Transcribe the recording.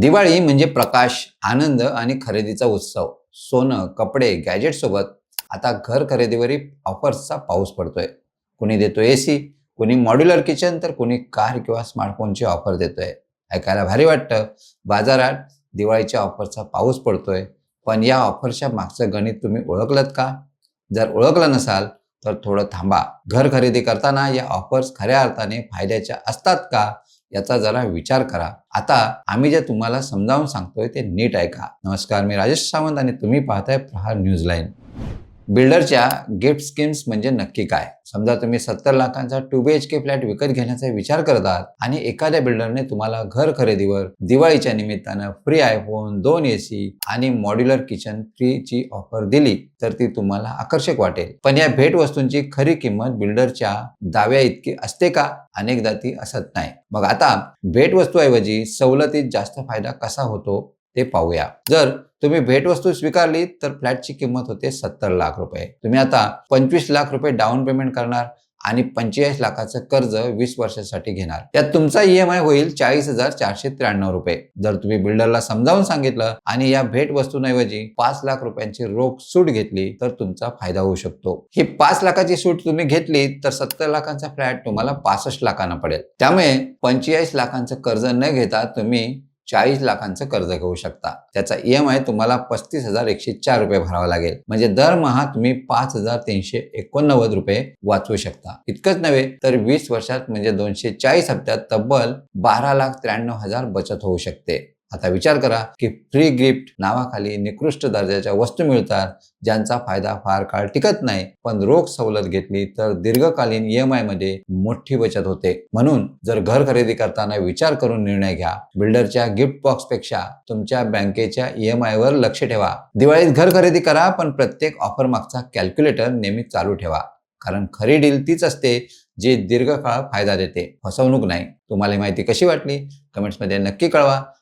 दिवाळी म्हणजे प्रकाश आनंद आणि खरेदीचा उत्सव. सोनं कपडे गॅजेट सोबत आता घर खरेदीवरही ऑफर्सचा पाऊस पडतोय. कुणी देतो ए सी कुणी मॉड्युलर किचन तर कुणी कार किंवा स्मार्टफोनची ऑफर देतोय. ऐकायला भारी वाटतं. बाजारात दिवाळीच्या ऑफरचा पाऊस पडतोय. पण या ऑफरच्या मागचं गणित तुम्ही ओळखलत का? जर ओळखलं नसाल तर थोडं थांबा. घर खरेदी करताना या ऑफर्स खऱ्या अर्थाने फायद्याच्या असतात का? याचा जरा विचार करा. आता आम्ही जे तुम्हाला समजावून सांगतोय ते नीट ऐका. नमस्कार मी राजेश सावंत आणि तुम्ही पाहताय प्रहार न्यूज लाईन बिल्डरच्या गिफ्ट स्कीम्स म्हणजे नक्की काय? समजा तुम्ही सत्तर लाखांचा two B H K flat विकत घेण्याचा विचार करत आहात आणि एखाद्या बिल्डरने तुम्हाला घर खरेदीवर दिवाळीच्या निमित्तानं फ्री आयफोन दोन ए सी आणि मॉड्युलर किचन फ्रीची ऑफर दिली तर ती तुम्हाला आकर्षक वाटेल. पण या भेटवस्तूंची खरी किंमत बिल्डरच्या दाव्या इतकी असते का? अनेकदा ती असत नाही. मग आता भेटवस्तूऐवजी सवलतीत जास्त फायदा कसा होतो ते पाहूया. जर तुम्ही भेटवस्तू स्वीकारली तर फ्लॅटची किंमत होते सत्तर लाख रुपये. तुम्ही आता पंचवीस लाख रुपये डाऊन पेमेंट करणार आणि पंचेचाळीस लाखाचं कर्ज वीस वर्षासाठी घेणार. त्यात तुमचा ईएमआय होईल चाळीस हजार चारशे त्र्याण्णव रुपये. जर तुम्ही बिल्डरला समजावून सांगितलं आणि या भेट वस्तूंऐवजी पाच लाख रुपयांची रोख सूट घेतली तर तुमचा फायदा होऊ शकतो. ही पाच लाखाची सूट तुम्ही घेतली तर सत्तर लाखांचा फ्लॅट तुम्हाला पासष्ट लाखांना पडेल. त्यामुळे पंचेचाळीस लाखांचं कर्ज न घेता तुम्ही चाळीस लाखांचं कर्ज घेऊ शकता. त्याचा ई एम आय तुम्हाला पस्तीस हजार एकशे चार रुपये भरावा लागेल. म्हणजे दरमहा तुम्ही पाच हजार तीनशे एकोणनव्वद रुपये वाचवू शकता. इतकंच नव्हे तर वीस वर्षात म्हणजे दोनशे चाळीस हप्त्यात तब्बल बारा लाख त्र्याण्णव हजार बचत होऊ शकते. आता विचार करा की फ्री गिफ्ट नावाखाली निकृष्ट दर्जाच्या वस्तू मिळतात ज्यांचा फायदा फार काळ टिकत नाही. पण रोख सवलत घेतली तर दीर्घकालीन ई एममध्ये मोठी बचत होते. म्हणून जर घर खरेदी करताना विचार करून निर्णय घ्या. बिल्डरच्या गिफ्ट बॉक्सपेक्षा तुमच्या बँकेच्या ई एम वर लक्ष ठेवा. दिवाळीत घर खरेदी करा पण प्रत्येक ऑफर मागचा कॅल्क्युलेटर नेहमी चालू ठेवा. कारण खरी डील तीच असते जी दीर्घकाळ फायदा देते. फसवणूक नाही. तुम्हाला माहिती कशी वाटली? कमेंट्समध्ये नक्की कळवा.